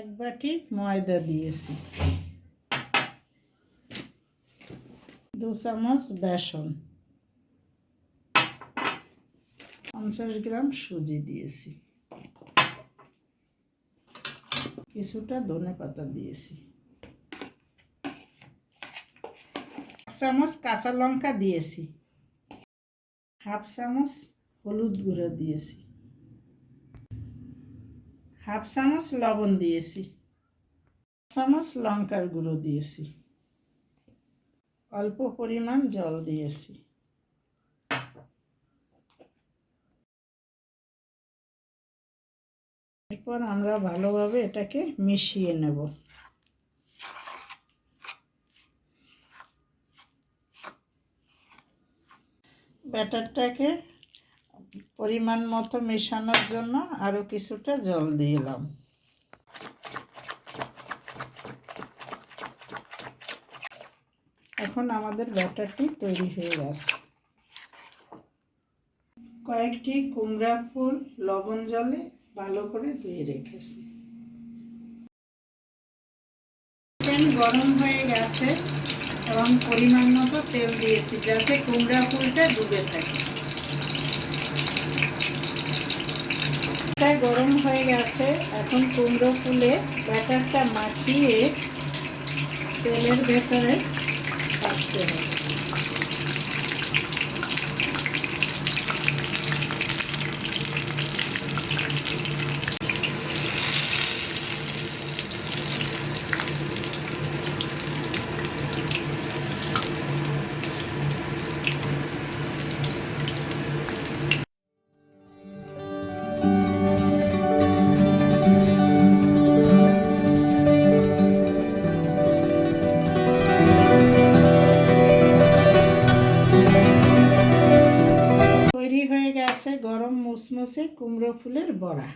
এক বাটি ময়দা দিয়েছি। দু চামচ বেসন। পঞ্চাশ গ্রাম সুজি দিয়েছি। কিছুটা ধনে পাতা দিয়েছি। চামচ কাঁচা লঙ্কা দিয়েছি। হাফ চামচ হলুদ গুঁড়ো দিয়েছি। হাফ চামচ লবণ দিয়েছি চামচ লঙ্কার গুঁড়ো দিয়েছি, অল্প পরিমাণ জল দিয়েছি। এরপর আমরা ভালোভাবে এটাকে মিশিয়ে নেব। ব্যাটারটাকে পরিমাণ মতো মেশানোর জন্য আরও কিছুটা জল দিলাম এখন আমাদের ব্যাটারটি তৈরি হয়ে গেছে। কয়েকটি কুমড়া ফুল লবণ জলে ভালো করে ধুয়ে রেখেছি। প্যান গরম হয়ে গেছে এবং পরিমাণ মতো তেল দিয়েছি যাতে কুমড়া ফুলটা ডুবে থাকে। এটা গরম হয়ে গেছে এখন কুমড়ো ফুলে ব্যাটারটা মাখিয়ে তেলের ভেতরে রাখতে হবে। মুসমুসে কুমড়ো ফুলের বড়া